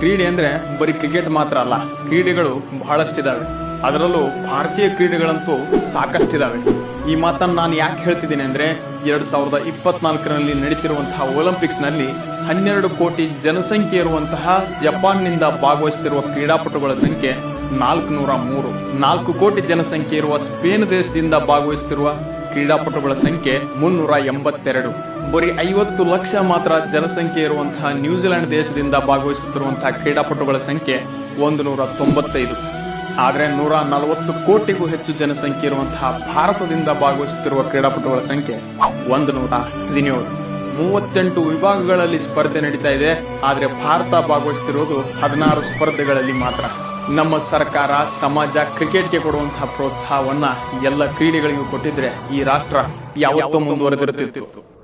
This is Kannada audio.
ಕ್ರೀಡೆ ಅಂದ್ರೆ ಬರೀ ಕ್ರಿಕೆಟ್ ಮಾತ್ರ ಅಲ್ಲ, ಕ್ರೀಡೆಗಳು ಬಹಳಷ್ಟಿದಾವೆ. ಅದರಲ್ಲೂ ಭಾರತೀಯ ಕ್ರೀಡೆಗಳಂತೂ ಸಾಕಷ್ಟಿದಾವೆ. ಈ ಮಾತನ್ನು ನಾನು ಯಾಕೆ ಹೇಳ್ತಿದ್ದೀನಿ ಅಂದ್ರೆ, ಎರಡ್ ಸಾವಿರದ ಇಪ್ಪತ್ನಾಲ್ಕರಲ್ಲಿ ನಡೀತಿರುವಂತಹ ಒಲಿಂಪಿಕ್ಸ್ನಲ್ಲಿ ಹನ್ನೆರಡು ಕೋಟಿ ಜನಸಂಖ್ಯೆ ಇರುವಂತಹ ಜಪಾನ್ನಿಂದ ಭಾಗವಹಿಸುತ್ತಿರುವ ಕ್ರೀಡಾಪಟುಗಳ ಸಂಖ್ಯೆ ನಾಲ್ಕುನೂರ ಮೂರು. ನಾಲ್ಕು ಕೋಟಿ ಜನಸಂಖ್ಯೆ ಇರುವ ಸ್ಪೇನ್ ದೇಶದಿಂದ ಭಾಗವಹಿಸುತ್ತಿರುವ ಕ್ರೀಡಾಪಟುಗಳ ಸಂಖ್ಯೆ ಮುನ್ನೂರ ಎಂಬತ್ತೆರಡು. ಬರೀ ಐವತ್ತು ಲಕ್ಷ ಮಾತ್ರ ಜನಸಂಖ್ಯೆ ಇರುವಂತಹ ನ್ಯೂಜಿಲೆಂಡ್ ದೇಶದಿಂದ ಭಾಗವಹಿಸುತ್ತಿರುವಂತಹ ಕ್ರೀಡಾಪಟುಗಳ ಸಂಖ್ಯೆ ಒಂದು ನೂರ ತೊಂಬತ್ತೈದು. ಆದರೆ ನೂರ ನಲವತ್ತು ಕೋಟಿಗೂ ಹೆಚ್ಚು ಜನಸಂಖ್ಯೆ ಇರುವಂತಹ ಭಾರತದಿಂದ ಭಾಗವಹಿಸುತ್ತಿರುವ ಕ್ರೀಡಾಪಟುಗಳ ಸಂಖ್ಯೆ ಒಂದು ನೂರ ಹದಿನೇಳು. ಮೂವತ್ತೆಂಟು ವಿಭಾಗಗಳಲ್ಲಿ ಸ್ಪರ್ಧೆ ನಡೀತಾ ಇದೆ, ಆದರೆ ಭಾರತ ಭಾಗವಹಿಸುತ್ತಿರುವುದು ಹದಿನಾರು ಸ್ಪರ್ಧೆಗಳಲ್ಲಿ ಮಾತ್ರ. ನಮ್ಮ ಸರ್ಕಾರ ಸಮಾಜ ಕ್ರಿಕೆಟ್ಗೆ ಕೊಡುವಂತಹ ಪ್ರೋತ್ಸಾಹವನ್ನ ಎಲ್ಲ ಕ್ರೀಡೆಗಳಿಗೂ ಕೊಟ್ಟಿದ್ರೆ ಈ ರಾಷ್ಟ್ರ ಯಾವತ್ತೂ ಮುಂದುವರೆದಿರುತ್ತಿತ್ತು.